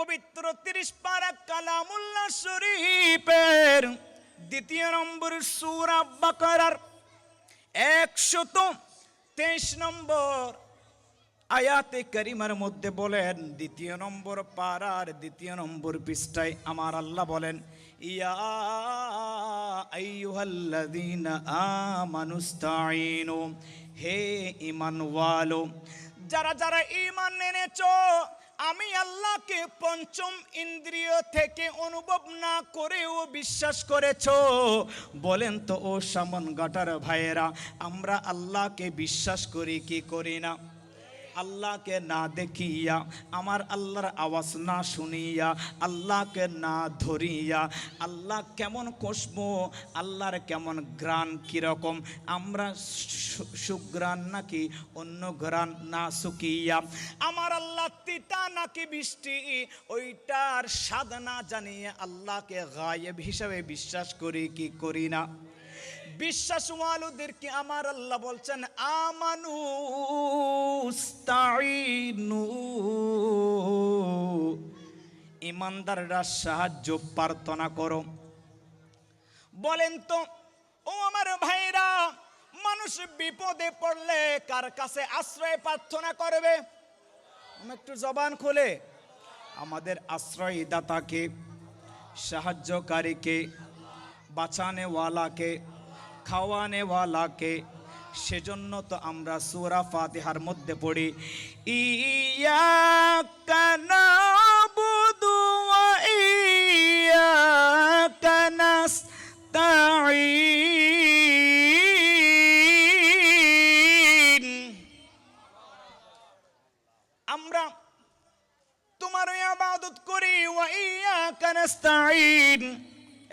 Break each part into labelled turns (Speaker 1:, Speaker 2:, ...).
Speaker 1: পবিত্র তিরিশ পারা কালামুল্লাহ শরীফের দ্বিতীয় নম্বর সুরা বাকারার একশত তেইশ নম্বর আয়াতে করিমার মধ্যে বলেন, দ্বিতীয় নম্বর পাড়ার দ্বিতীয় নম্বর পৃষ্ঠায় আমার আল্লাহ বলেন, ইয়া হে ঈমানওয়ালো, যারা যারা ঈমান এনেছো আমি আল্লাহকে পঞ্চম ইন্দ্রিয় থেকে অনুভব না করেও বিশ্বাস করেছ। বলেন তো, ও সামন গাটার ভাইয়েরা, আমরা আল্লাহকে বিশ্বাস করি কি করি না? আল্লাহকে না দেখিয়া, আমার আল্লাহর আওয়াজ না শুনিয়া, আল্লাহকে না ধরিয়া, আল্লাহ কেমন কষব আল্লাহর কেমন গ্রান কীরকম, আমরা সুগ্রান নাকি অন্য গ্রান না শুকিয়া আমার আল্লাহ তিতা নাকি বৃষ্টি ওইটার স্বাদ না জানিয়ে আল্লাহকে গায়েব হিসাবে বিশ্বাস করি কি করি না? বিশ্বাসওয়ালুদেরকে আমার আল্লাহ বলছেন, আমানু ইমানদাররা সাহায্য প্রার্থনা করো। বলেন তো, ও আমার ভাইরা, মানুষ বিপদে পড়লে কার কাছে আশ্রয় প্রার্থনা করবে? একটু জবান খুলে, আমাদের আশ্রয়দাতাকে, সাহায্যকারীকে, বাঁচানেওয়ালাকে খাওয়ানেওয়ালাকে। সেজন্য তো আমরা সুরা ফাতিহার মধ্যে পড়ি ইয়া নাবুদু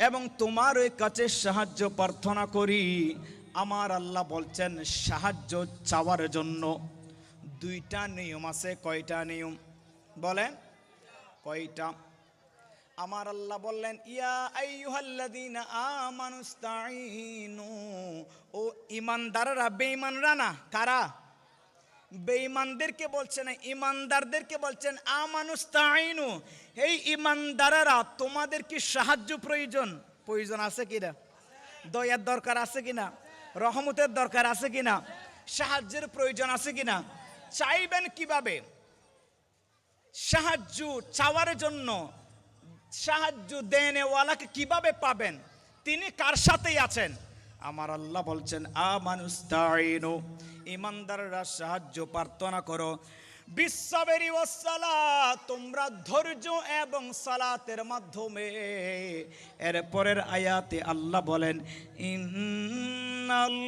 Speaker 1: এবং তোমারই কাছে সাহায্য প্রার্থনা করি। আমার আল্লাহ বলছেন, সাহায্য চাওয়ার জন্য দুইটা নিয়ম আছে, কয়টা নিয়ম? বলেন। কয়টা? আমার আল্লাহ বললেন, ইয়া ও ঈমানদাররা, বেঈমানরা না, কারা? বেঈমানদেরকে বলছেন ইমানদারদেরকে বলছেন আমানুস্তাইনু এই ইমানদারেরা তোমাদের কি সাহায্য প্রয়োজন? প্রয়োজন আছে কিনা দয়ার দরকার আছে কিনা রহমতের দরকার আছে কিনা সাহায্যের প্রয়োজন আছে কিনা চাইবেন কীভাবে? সাহায্য চাওয়ার জন্য সাহায্য দেনেওয়ালাকে কীভাবে পাবেন? তিনি কার সাথেই আছেন? আমার আল্লাহ বলছেন আ মানুস্তাইনু ইমানদাররা সাহায্য প্রার্থনা করো। বিশ্ববেরি ওসালা তোমরা ধৈর্য এবং সালাতের মাধ্যমে। এর পরের আয়াতে আল্লাহ বলেন, ইন্নাল্লাহ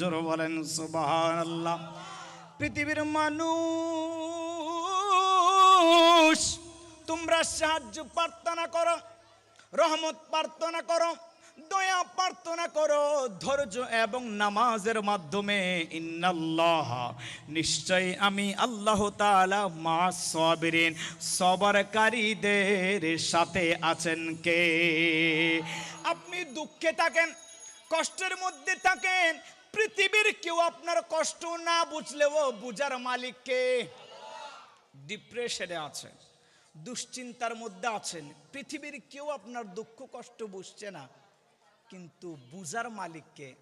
Speaker 1: জোর বলেন, সুবহানাল্লাহ। পৃথিবীর মানুষ তোমরা সাহায্য প্রার্থনা করো, রহমত প্রার্থনা করো, দয়া প্রার্থনা করো, ধৈর্য এবং নামাজের মাধ্যমে ইন্নাল্লাহ, নিশ্চয় আমি আল্লাহ তাআলা মা সাবিরিন, সবরকারীদের সাথে আছেন কে? আপনি দুঃখে থাকেন, কষ্টের মধ্যে থাকেন, পৃথিবীর কেউ আপনার কষ্ট না বুঝলেও বুঝার মালিককে ডিপ্রেশনে আছেন দুশ্চিন্তার মধ্যে আছেন। পৃথিবীর কেউ আপনার দুঃখ, কষ্ট বুঝছে না। কিন্তু বুঝার মালিককে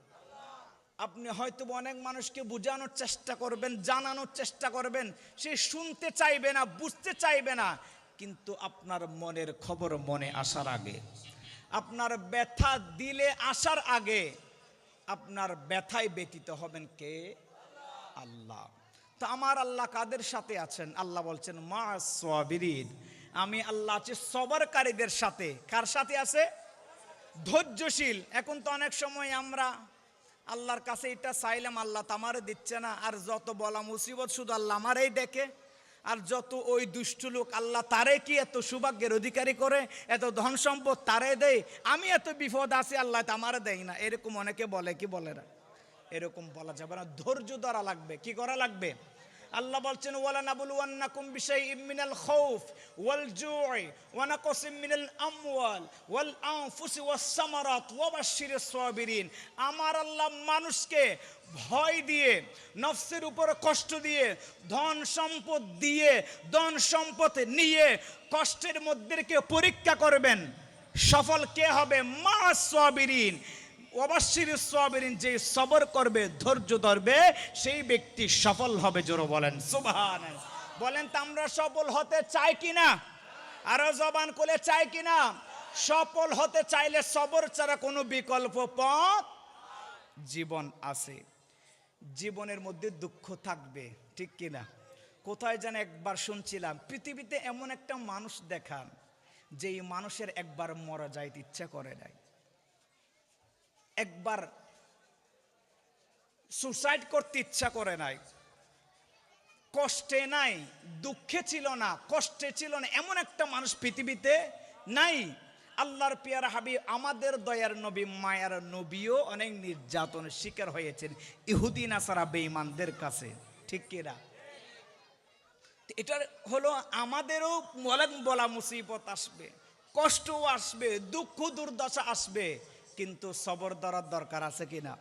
Speaker 1: আপনি হয়তো অনেক মানুষকে বোঝানোর চেষ্টা করবেন, জানানোর চেষ্টা করবেন। সে শুনতে চাইবে না, বুঝতে চাইবে না। কিন্তু আপনার মনের খবর মনে আসার আগে, আপনার ব্যথা দিলে আসার আগে, আপনার ব্যথায় ব্যতীত হবেন কে? আল্লাহ। তো আমার আল্লাহ কাদের সাথে আছেন? আল্লাহ বলছেন, মা সাবিরিন আমি আল্লাহ আছি সবরকারীদের সাথে। কার সাথে আছে? ধৈর্যশীল। এখন তো অনেক সময় আমরা আল্লাহর কাছে এটা চাইলাম, আল্লাহ তো আমারে দিচ্ছে না। আর যত বলা মুসিবত শুধু আল্লাহ আমারই দেখে আর যত ওই দুষ্ট লোক আল্লাহ তারে কি এত সৌভাগ্যের অধিকারী করে, এত ধন সম্পদ তারে দেয়? আমি এত বিপদ আছি, আল্লাহ তো আমারে দেয় না। এরকম অনেকে বলে, কি বলে না এরকম বলা যাবে না। ধৈর্য ধরা লাগবে। কি করা লাগবে? আল্লাহ বলছেন ওয়ালা নাবুল ওয়ান্নাকুম বিশাই মিনাল খাউফ ওয়াল জুই ওয়া নাকসিম মিনাল আমওয়াল ওয়াল আনফুসি ওয়াস সামারাত ওয়া বাশশিরিস সাবিরিন। আমার আল্লাহ মানুষকে ভয় দিয়ে, নফসের উপর কষ্ট দিয়ে, ধন সম্পদ দিয়ে, ধন সম্পদ নিয়ে কষ্টের মধ্যে পরীক্ষা করবেন। সফল কে হবে? মা সাবিরিন। অবশ্যই সবেরিন যে সবর করবে, ধৈর্য ধরবে, সেই ব্যক্তি সফল হবে, জোর বলেন সুবহান বলেন, তো আমরা সফল হতে চাই কিনা? আরও জবান করে চাই কিনা? সফল হতে চাইলে সবর ছাড়া কোনো বিকল্প পথ জীবন আছে। জীবনের মধ্যে দুঃখ থাকবে, ঠিক কিনা? কোথায় যেন একবার শুনছিলাম, পৃথিবীতে এমন একটা মানুষ দেখান, যেই মানুষের একবার মরা যাইতে ইচ্ছা করে নাই। একবার সুসাইড করতে ইচ্ছা করে নাই। কষ্টে নাই, দুঃখে ছিল না, কষ্টে ছিল না, এমন একটা মানুষ পৃথিবীতে নাই। আল্লাহর পিয়ার হাবিব, আমাদের দয়ার নবী, মায়ার নবীও অনেক নির্যাতনের শিকার হয়েছেন, ইহুদি, নাসারা, বেঈমানদের কাছে। ঠিক কিনা এটার হলো আমাদেরও অনেক বলা মুসিবত আসবে, কষ্টও আসবে, দুঃখ, দুর্দশা আসবে। কিন্তু সবর দরার দরকার আছে কিনা?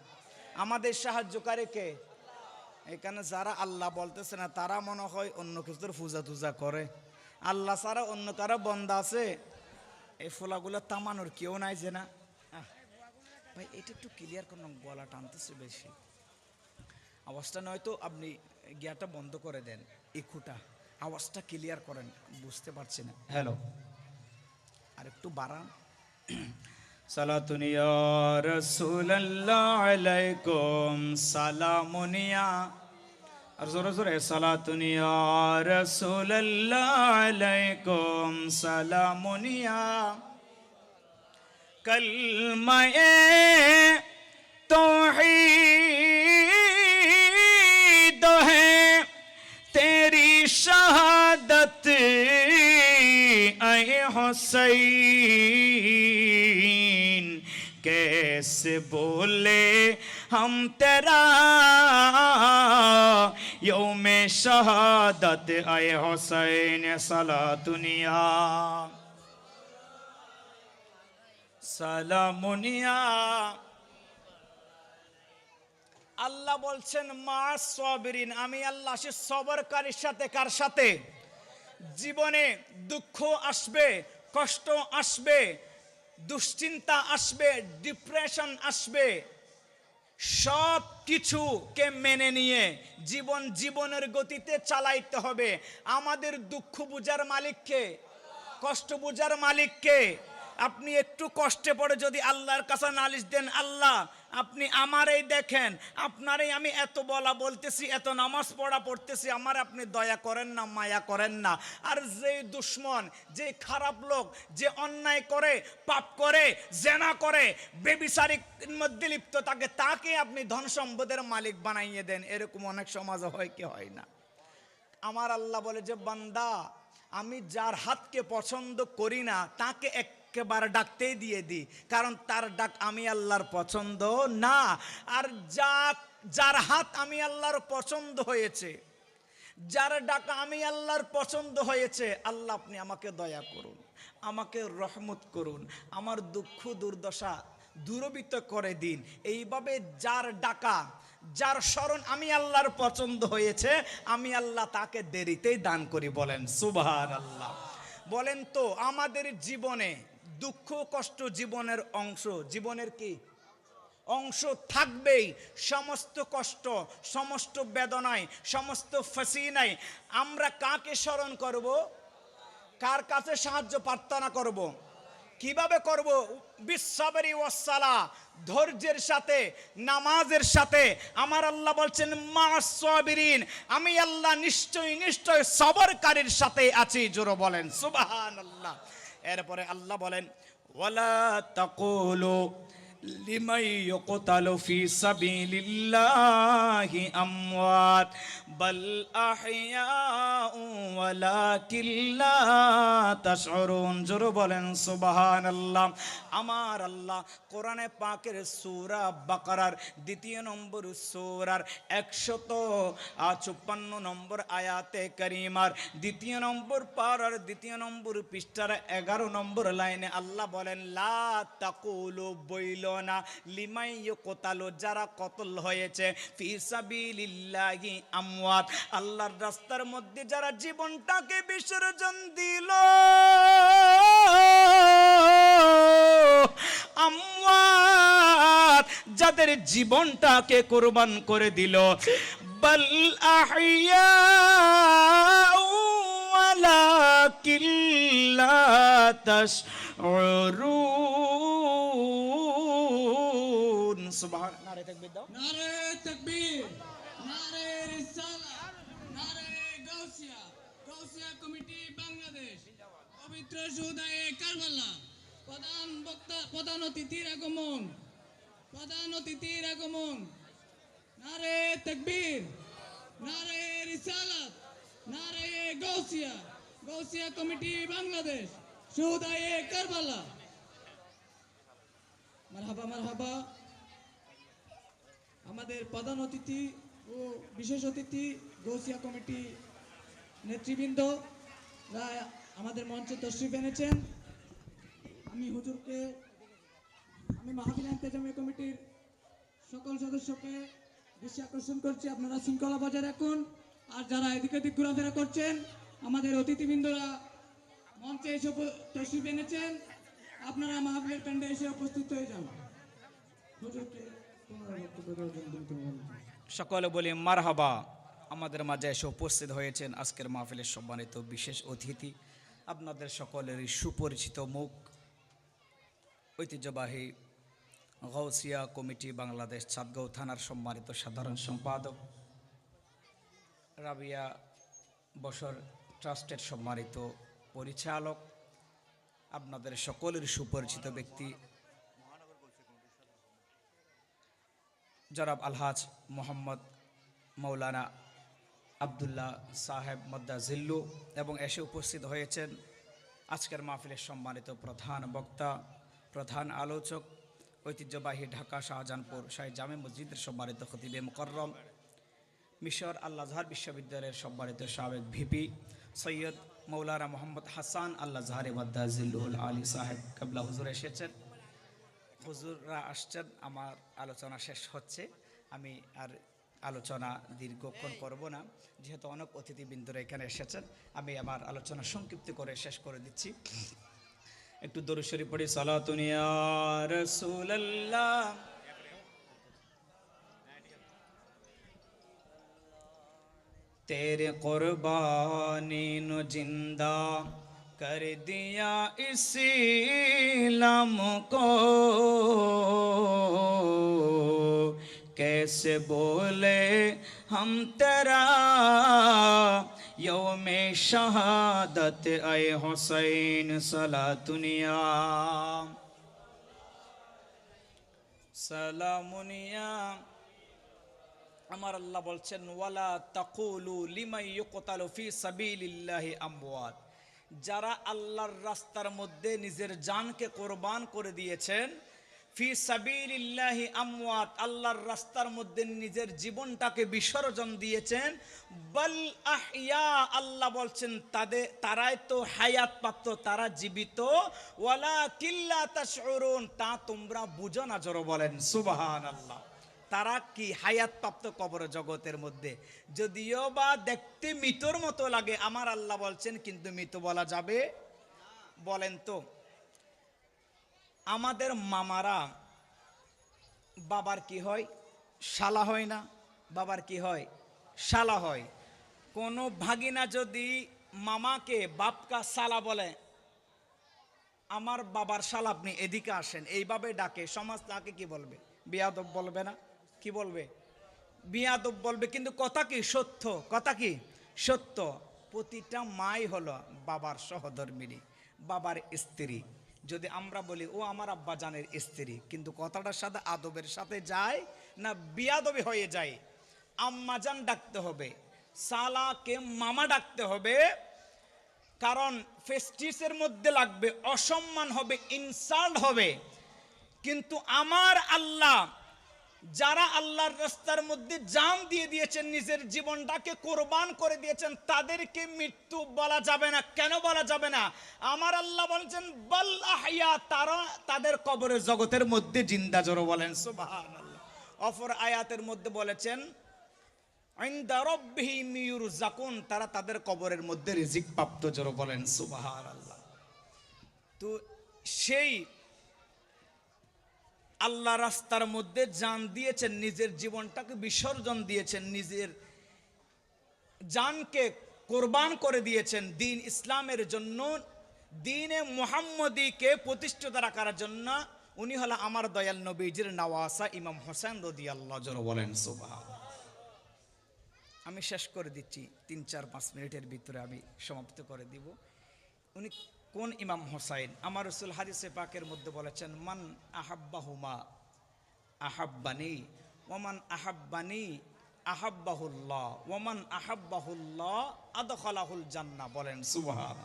Speaker 1: আমাদের সাহায্যকারী কে? এখানে যারা আল্লাহ বলতেছে না, তারা মনে হয় অন্য কিছুর পূজা টুজা করে। আল্লাহ ছাড়া অন্য কারও বন্ধ আছে? এই ফোলাগুলো তামানোর কেউ নাই যে না। ভাই, এটা একটু ক্লিয়ার করুন, গলা টানতেছে বেশি। আওয়াজটা নয়তো আপনি গিয়ারটা বন্ধ করে দেন, ইকুটা। আওয়াজটা ক্লিয়ার করেন, বুঝতে পারছি না। হ্যালো আর একটু বাড়ান। সালাতুনিয়া রসুল্লাহ আলাইকুম সালামুনিয়া আর জোরে জোরে সালাতুনিয়া রসুল্লাহ আলাইকুম সালামুনিয়া কলমায়ে توحید ہے تیری شہادت اے حسین कैसे बोले हम तेरा यौम शहादत आए हुसैन सला दुनिया সালামুনিয়া আল্লাহ বলছেন মা সবরিন আমি আল্লাহ সে সবরকারীর সাথে কার সাথে জীবনে দুঃখ আসবে কষ্ট আসবে দুশ্চিন্তা আসবে ডিপ্রেশন আসবে। সব কিছুকে মেনে নিয়ে জীবন জীবনের গতিতে চালাইতে হবে। আমাদের দুঃখ বুঝার মালিককে, কষ্ট বুঝার মালিককে আপনি একটু কষ্টে পড়ে যদি আল্লাহর কাছে নালিশ দেন, আল্লাহ আপনি আমারই দেখেন, আপনারই আমি এত বলা বলতেছি, এত নামাজ পড়া পড়তেছি, আমার আপনি দয়া করেন না, মায়া করেন না। আর যে দুশ্মন যে খারাপ লোক, যে অন্যায় করে, পাপ করে, জেনা করে বেবিচারিক মধ্যে লিপ্ত থাকে, তাকে আপনি ধন সম্পদের মালিক বানাইয়ে দেন। এরকম অনেক সমাজ হয় কি হয় না? আমার আল্লাহ বলে যে, বান্দা, আমি যার হাতকে পছন্দ করি না, তাকে একেবারে ডাকতেই দিয়ে দিই, কারণ তার ডাক আমি আল্লাহর পছন্দ না। আর যা যার হাত আমি আল্লাহর পছন্দ হয়েছে, যার ডাক আমি আল্লাহর পছন্দ হয়েছে, আল্লাহ আপনি আমাকে দয়া করুন, আমাকে রহমত করুন, আমার দুঃখ দুর্দশা দূরবিত করে দিন। এইভাবে যার ডাকা, যার স্মরণ আমি আল্লাহর পছন্দ হয়েছে, আমি আল্লাহ তাকে দেরিতেই দান করি বলেন সুবহান আল্লাহ বলেন তো, আমাদের জীবনে দুঃখ কষ্ট জীবনের অংশ। জীবনের কি? অংশ থাকবেই। সমস্ত কষ্ট, সমস্ত বেদনায়, সমস্ত ফসিনায় আমরা কাকে স্মরণ করব? কার কাছে সাহায্য প্রার্থনা করব? কীভাবে করব? বিশ্বরি ওয়াসালা ধৈর্যের সাথে, নামাজের সাথে। আমার আল্লাহ বলছেন মা সবিরিন, আমি আল্লাহ নিশ্চয়ই নিশ্চয় সবরকারীর সাথে আছি। জোর বলেন সুবাহান আল্লাহ এরপরে আল্লাহ বলেন ওয়ালা তাকুলু লিমাই ইয়কতালু ফি সাবিলিল্লাহি আমওয়াত, বাল আহইয়াউ ওয়ালাকিন লা তাশউরুন। জোরে বলেন, সুবহানাল্লাহ। আমার আল্লাহ কোরআনে পাকের সূরা বাকারার দ্বিতীয় নম্বর সূরার একশত চুপ্পান্ন নম্বর আয়াতে করিমার দ্বিতীয় নম্বর পারার দ্বিতীয় নম্বর পৃষ্ঠার এগারো নম্বর লাইনে আল্লাহ বলেন, লা তাকুলু বইল না লিমাই কোতালো যারা কতল হয়েছে আমওয়াত। আল্লাহর রাস্তার মধ্যে যারা জীবনটাকে বিসর্জন দিল, আমওয়াত, যাদের জীবনটাকে কোরবান করে দিল। কিল্লা তস ওয়ালাকিল্লা নারে তাকবীর
Speaker 2: নারে নারে রিসালা, নারে কমিটি বাংলাদেশ, পবিত্র সুদায়ে কারবালা। প্রধান বক্তা, প্রধান অতিথির আগমন। প্রধান অতিথির আগমন। নারে তাকবীর, নারে রিসালাত নারে গৌসিয়া গৌসিয়া কমিটি বাংলাদেশ, সুদায়ে কারবালা। মারহাবা মারহাবা। আমাদের প্রধান অতিথি ও বিশেষ অতিথি গৌসিয়া কমিটি নেতৃবৃন্দ আমাদের মঞ্চে তশরিফ এনেছেন। আমি হুজুরকে, আমি মাহাবিল ইন্তেজামিয়া কমিটির সকল সদস্যকে দৃষ্টি আকর্ষণ করছি। আপনারা শৃঙ্খলা বজায় রাখুন। আর যারা এদিক ওদিক ঘোরাফেরা করছেন, আমাদের অতিথিবৃন্দরা মঞ্চে এসে তশরিফ এনেছেন। আপনারা মাহফিলের প্যান্ডে এসে উপস্থিত হয়ে যান। হুজুরকে
Speaker 1: সকলে বলি, মারহাবা। আমাদের মাঝে এসে উপস্থিত হয়েছেন আজকের মাহফিলের সম্মানিত বিশেষ অতিথি, আপনাদের সকলেরই সুপরিচিত মুখ। ঐতিহ্যবাহী গৌসিয়া কমিটি বাংলাদেশ চাঁদগাঁও থানার সম্মানিত সাধারণ সম্পাদক, রাবিয়া বসর ট্রাস্টের সম্মানিত পরিচালক, আপনাদের সকলের সুপরিচিত ব্যক্তি জনাব আলহাজ মোহাম্মদ মৌলানা আবদুল্লাহ সাহেব মদ্দা জিল্লু এবং এসে উপস্থিত হয়েছেন আজকের মাহফিলের সম্মানিত প্রধান বক্তা, প্রধান আলোচক, ঐতিহ্যবাহী ঢাকা শাহজাহানপুর শাহী জামে মসজিদের সম্মানিত খতিবে মুকররম, মিশর আল আজহার বিশ্ববিদ্যালয়ের সম্মানিত সাবেক ভিপি সৈয়দ মৌলানা মোহাম্মদ হাসান আল্লাহ জাহারে মদ্দা জিল্লুল আলী সাহেব কাবলা হুজুর এসেছেন। হুজুররা আসছেন, আমার আলোচনা শেষ হচ্ছে। আমি আর আলোচনা দীর্ঘক্ষণ করব না, যেহেতু অনেক অতিথিবৃন্দরা এখানে এসেছেন, আমি আমার আলোচনা সংক্ষিপ্ত করে শেষ করে দিচ্ছি। একটু দরুশ্বরী পড়ি সালাতুনিয়া রসুল্লাহ তেরে কোরবানি জিন্দা। کر دیا اسی لم کو۔ کیسے بولے ہم تیرا یوم شہادت، اے حسین صلا دنیا۔ سلامنیا اللہ بلچن وَلَا تَقُولُوا لِمَنْ يُقْتَلُ فِي سَبِيلِ اللَّهِ أَمْوَاتِ۔ যারা আল্লাহর রাস্তার মধ্যে নিজের জানকে কোরবান করে দিয়েছেন, ফি সাবিলিল্লাহি আমওয়াত, আল্লাহর রাস্তার মধ্যে নিজের জীবনটাকে বিসর্জন দিয়েছেন। বল আহইয়া, আল্লাহ বলছেন, তাদের, তারাই তো হায়াত প্রাপ্ত তারা জীবিত। ওয়ালা কিল্লা তাশউরুন, তা তোমরা বুঝো না, জোরে বলেন, সুবহানাল্লাহ। তারা কি হায়াত প্রাপ্ত কবর জগতের মধ্যে? যদিও বা দেখতে মৃতর মতো লাগে, আমার আল্লাহ বলছেন, কিন্তু মৃত বলা যাবে? বলেন তো। আমাদের মামারা, বাবার কি হয়? শালা হয় না? বাবার কি হয়? শালা হয়। কোনো ভাগিনা যদি মামাকে বাপকা শালা বলে, আমার বাবার শাল আপনি এদিকে আসেন। এইভাবে ডাকে। সমাজ তাকে কি বলবে? বিয়াদব বলবে না? কি বলবে? বিয়াদব বলবে, কিন্তু কথা কি? সত্য। কথা কি? সত্য। প্রতিটা মাই হলো বাবার সহধর্মিনী, বাবার স্ত্রী। যদি আমরা বলি, ও আমার আব্বা জানের স্ত্রী, কিন্তু কথাটার সাথে আদবের সাথে যায় না বিয়াদবে হয়ে যায়। আম্মাজান ডাকতে হবে, সালাকে মামা ডাকতে হবে, কারণ ফেস্টিসের মধ্যে লাগবে, অসম্মান হবে, ইনসাল্ট হবে। কিন্তু আমার আল্লাহ যারা আল্লাহর রাস্তার মধ্যে জান দিয়ে দিয়েছেন, নিজের জীবনটাকে কোরবান করে দিয়েছেন, তাদেরকে মৃত্যু বলা যাবে না। কেন বলা যাবে না? আমার আল্লাহ বলছেন, বল আহইয়া তারা তাদের কবরের জগতের মধ্যে জিন্দা জোর বলেন, সুবহানাল্লাহ। অফর আয়াতের মধ্যে বলেছেন ইউরজাকুন তারা তাদের কবরের মধ্যে রিজিক প্রাপ্ত জোর বলেন, সুবহানাল্লাহ। তো সেই আল্লাহ রাস্তার মধ্যে জান দিয়েছেন, নিজের জীবনটাকে বিসর্জন দিয়েছেন, নিজের জানকে কোরবান করে দিয়েছেন দিন ইসলামের জন্য, দিনে মোহাম্মদীকে প্রতিষ্ঠিত রাখার জন্য। উনি হলো আমার দয়াল নবীজির নওয়াসা ইমাম হোসেন রদি আল্লাহ বলেন সুবাহ আমি শেষ করে দিচ্ছি, তিন চার পাঁচ মিনিটের ভিতরে আমি সমাপ্ত করে দিব। উনি কোন ইমাম হোসাইন? আমার রসুল হাদিসে পাকের মধ্যে বলেছেন, মান আহাব্বাহুমা, আহাব্বানি ওমান আহাব্বানি, আহাব্বাহুল্লাহ ওমান আহাব্বাহুল্লাহ আদখালাহুল জান্না বলেন। সুবহান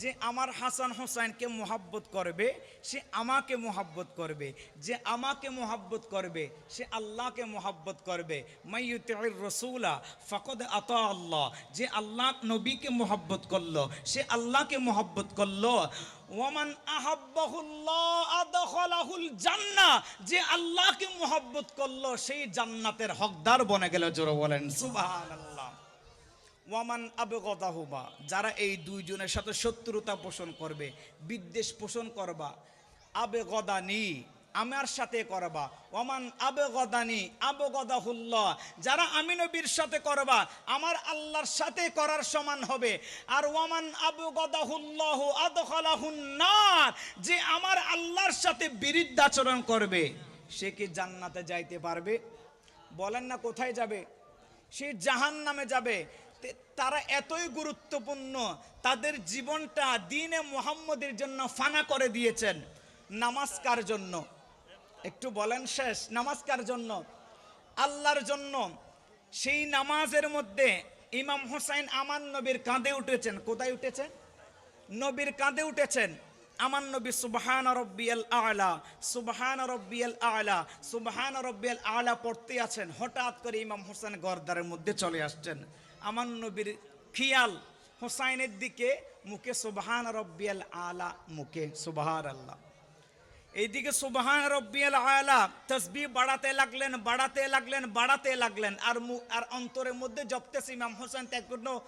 Speaker 1: যে আমার হাসান হোসাইনকে মোহাব্বত করবে, সে আমাকে মোহাব্বত করবে। যে আমাকে মোহাব্বত করবে, সে আল্লাহকে মোহাব্বত করবে। মাইয়ুতির রসুলা ফকদ আত আল্লাহ। যে আল্লাহ নবীকে মোহাব্বত করল, সে আল্লাহকে মোহাব্বত করল। ওমান আহাব্বাহুল্লাহ আদখালাহুল যে আল্লাহকে মোহাব্বত করল, সেই জান্নাতের হকদার বনে গেল, জোরে বলেন, সুবহানাল্লাহ। ওয়ামান আবেগদাহুমা, যারা এই দুইজনের সাথে শত্রুতা পোষণ করবে, বিদ্বেষ পোষণ করবা। আবেগদানি, আমার সাথে করবা। ওমান আবেগদানি, আবেগদাহুল্লাহ, যারা আমি নবীর সাথে করবা, আমার আল্লাহর সাথে করার সমান হবে। আর ওয়ামান আবেগদাহুল্লাহ আদখালাহুন নার যে আমার আল্লাহর সাথে বিরুদ্ধাচরণ করবে, সে কি জান্নাতে যাইতে পারবে? বলেন না কোথায় যাবে? সে জাহান নামে যাবে। তারা এতই গুরুত্বপূর্ণ, তাদের জীবনটা দিনে মোহাম্মদের জন্য ফানা করে দিয়েছেন। নামাজ কার জন্য? একটু বলেন শেষ, নামাজ কার জন্য? আল্লাহর জন্য। সেই নামাজের মধ্যে ইমাম হোসাইন আমান নবীর কাঁধে উঠেছেন। কোথায় উঠেছেন? নবীর কাঁধে উঠেছেন। আমার নবী সুবহান রব্বিয়াল আলা, সুবহান রব্বিয়াল আলা, সুবহান রব্বিয়াল আলা পড়তে আছেন। হঠাৎ করে ইমাম হোসেন গর্দারের মধ্যে চলে আসছেন। আমার নবীর খিয়াল হোসাইনের দিকে মুখে সুবহান রব্বিয়াল আলা, মুখে সুবহান আল্লাহ এইদিকে সুবহান রব্বিয়াল আলা তসবি বাড়াতে লাগলেন বাড়াতে লাগলেন বাড়াতে লাগলেন। আর মু- আর অন্তরের মধ্যে জপতেছে ইমাম হোসেন, ত্যাগ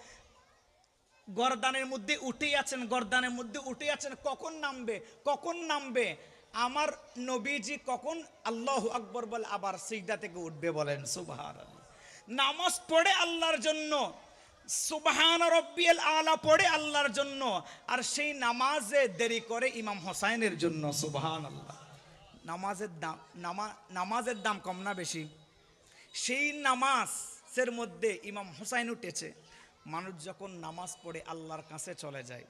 Speaker 1: গরদানের মধ্যে উঠে আছেন, গরদানের মধ্যে উঠে আছেন। কখন নামবে? কখন নামবে? আমার নবীজি কখন আল্লাহ আকবর বলে আবার সিজদা থেকে উঠবে বলেন সুবহান নামাজ পড়ে আল্লাহর জন্য। সুবহান রব্বিয়াল আলা পড়ে আল্লাহর জন্য। আর সেই নামাজে দেরি করে ইমাম হোসাইনের জন্য সুবহান আল্লাহ নামাজের দাম, নামা, নামাজের দাম কম না বেশি। সেই নামাজের মধ্যে ইমাম হোসাইন উঠেছে। মানুষ যখন নামাজ পড়ে আল্লাহর কাছে চলে যায়,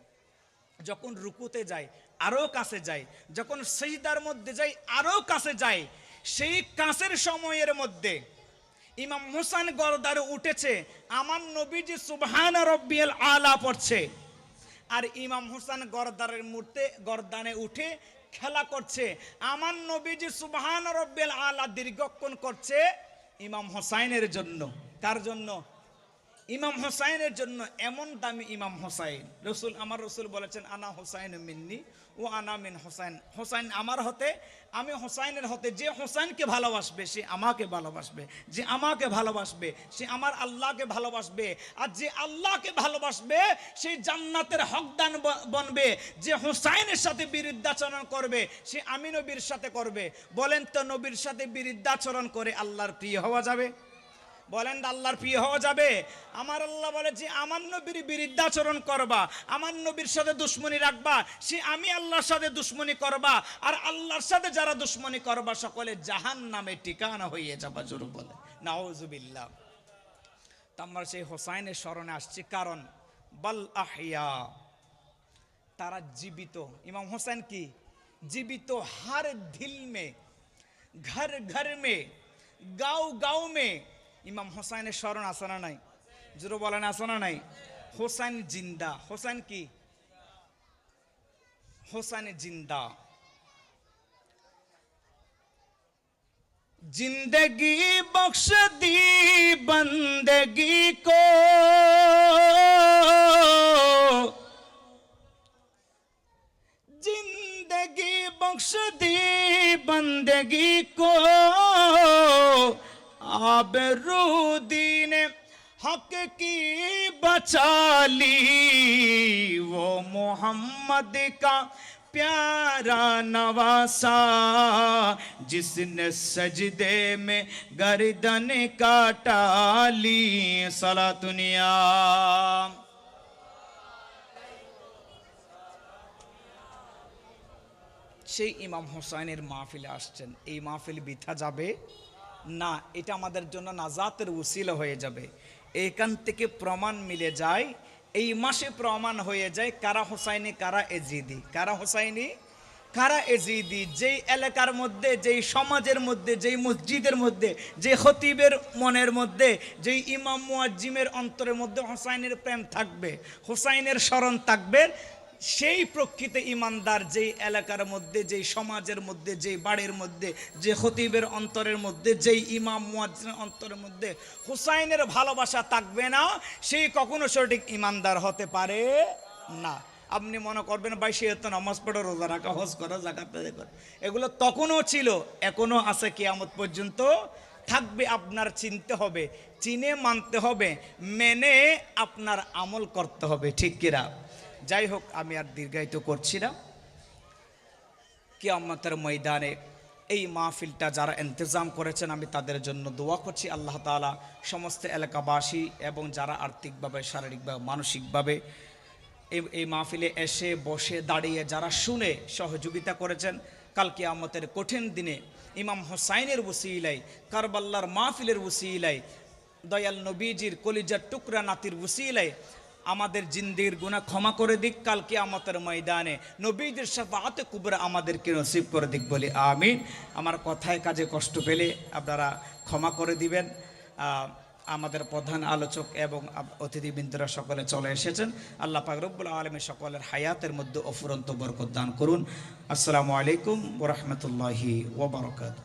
Speaker 1: যখন রুকুতে যায় আরও কাছে যায়, যখন সেইদার মধ্যে যায় আরও কাছে যায়, সেই কাছের সময়ের মধ্যে ইমাম হুসাইন গরদারে উঠেছে, আমার নবীজি সুবহান রব্বিয়াল আলা পড়ছে। আর ইমাম হুসাইন গরদারের মূর্তে, গরদানে উঠে খেলা করছে। আমার নবীজি সুবহান রব্বিয়াল আলা দীর্ঘক্ষণ করছে ইমাম হোসাইনের জন্য। কার জন্য? ইমাম হোসাইনের জন্য, এমন দামি ইমাম হোসাইন। রসুল, আমার রসুল বলেছেন, আনা হোসাইন মিন্নি। ও আনামিন হোসাইন। হোসাইন আমার হতে, আমি হোসাইনের হতে, যে হোসাইনকে ভালোবাসবে, সে আমাকে ভালোবাসবে। যে আমাকে ভালোবাসবে, সে আমার আল্লাহকে ভালোবাসবে। আর যে আল্লাহকে ভালোবাসবে সেই জান্নাতের হকদান বনবে। যে হোসাইনের সাথে বিরুদ্ধাচরণ করবে, সে আমি নবীর সাথে করবে। বলেন তো, নবীর সাথে বিরুদ্ধাচরণ করে আল্লাহর প্রিয় হওয়া যাবে? বলেন আল্লাহর প্রিয় হওয়া যাবে। আমার আল্লাহ বলে যে, আমার নবীর বিরুদ্ধাচরণ করবা, আমার নবীর সাথে দুশ্মনী রাখবা, সে আমি আল্লাহর সাথে দুশ্মনী করবা, আর আল্লাহর সাথে যারা দুশ্মনী করবা, সকলে জাহান নামে ঠিকানা হইয়ে যাবা জরুর বলে। নাওজুবিল্লা তোমার সেই হোসাইনের স্মরণে আসছে, কারণ বাল আহিয়া তারা জীবিত। ইমাম হোসেন কি? জীবিত হার ধিল মে, ঘর ঘর মে, গাঁও গাঁও মে ইমাম হোসাইনের স্মরণ আছে না নাই জোরে বলেন আছে না নাই হোসাইন জিন্দা হোসাইন কি হোসাইন জিন্দা जिंदगी बख्श दी बंदगी को जिंदगी बख्श दी बंदगी को अब रूदीन हक की बचा ली वो मोहम्मद का प्यारा नवासा जिसने सजदे में गर्दन काटा ली सला दुनिया সেই ইমাম হোসাইনের মাহফিলে আসছেন এই মাহফিল বিথা যাবে না, এটা আমাদের জন্য নাজাতের উসিল হয়ে যাবে। এখান থেকে প্রমাণ মিলে যায়। এই মাসে প্রমাণ হয়ে যায় কারা হোসাইনি, কারা এজিদি। কারা হোসাইনি, কারা এজিদি? যেই এলাকার মধ্যে, যেই সমাজের মধ্যে, যেই মসজিদের মধ্যে যে খতিবের মনের মধ্যে, যেই ইমাম মুয়াজ্জিমের অন্তরের মধ্যে হোসাইনের প্রেম থাকবে, হোসাইনের স্মরণ থাকবে সেই প্রকৃত ইমানদার যেই এলাকার মধ্যে, যেই সমাজের মধ্যে, যেই বাড়ির মধ্যে, যে খতিবের অন্তরের মধ্যে, যেই ইমাম মুয়াজ্জিনের অন্তরের মধ্যে হুসাইনের ভালোবাসা থাকবে না, সেই কখনো সঠিক ইমানদার হতে পারে না। আপনি মনে করবেন, ভাই, সে তো নামাজ পড়ে, রোজা রাখা, হজ করা জাকাত করা এগুলো তখনও ছিল, এখনও আছে, কিয়ামত পর্যন্ত থাকবে, আপনার চিনতে হবে, চিনে মানতে হবে, মেনে আপনার আমল করতে হবে, ঠিক কিরা যাই হোক, আমি আর দীর্ঘায়িত করছি না। কিয়ামতের ময়দানে এই মাহফিলটা যারা ইন্তজাম করেছেন, আমি তাদের জন্য দোয়া করছি। আল্লাহ তাআলা সমস্ত এলাকাবাসী এবং যারা আর্থিকভাবে, শারীরিকভাবে, মানসিকভাবে এই মাহফিলে এসে, বসে, দাঁড়িয়ে যারা শুনে সহযোগিতা করেছেন, কাল কিয়ামতের কঠিন দিনে ইমাম হোসাইনের উসিলাই কারবাল্লার মাহফিলের উসিলাই দয়াল নবীজির কলিজার টুকরা নাতির উসিলাই আমাদের জিন্দির গুণা ক্ষমা করে দিক, কাল কিয়ামতের ময়দানে নবীদের সাফাতে কুবরা আমাদেরকে নসিব করে দিক বলি আমিন। আমার কথায় কাজে কষ্ট পেলে আপনারা ক্ষমা করে দিবেন। আমাদের প্রধান আলোচক এবং অতিথিবৃন্দরা সকলে চলে এসেছেন। আল্লাহ পাক রব্বুল আলমী সকলের হায়াতের মধ্যে অফুরন্ত বরকত দান করুন। আসসালামু আলাইকুম ওরহমতুল্লাহি ওবরকাত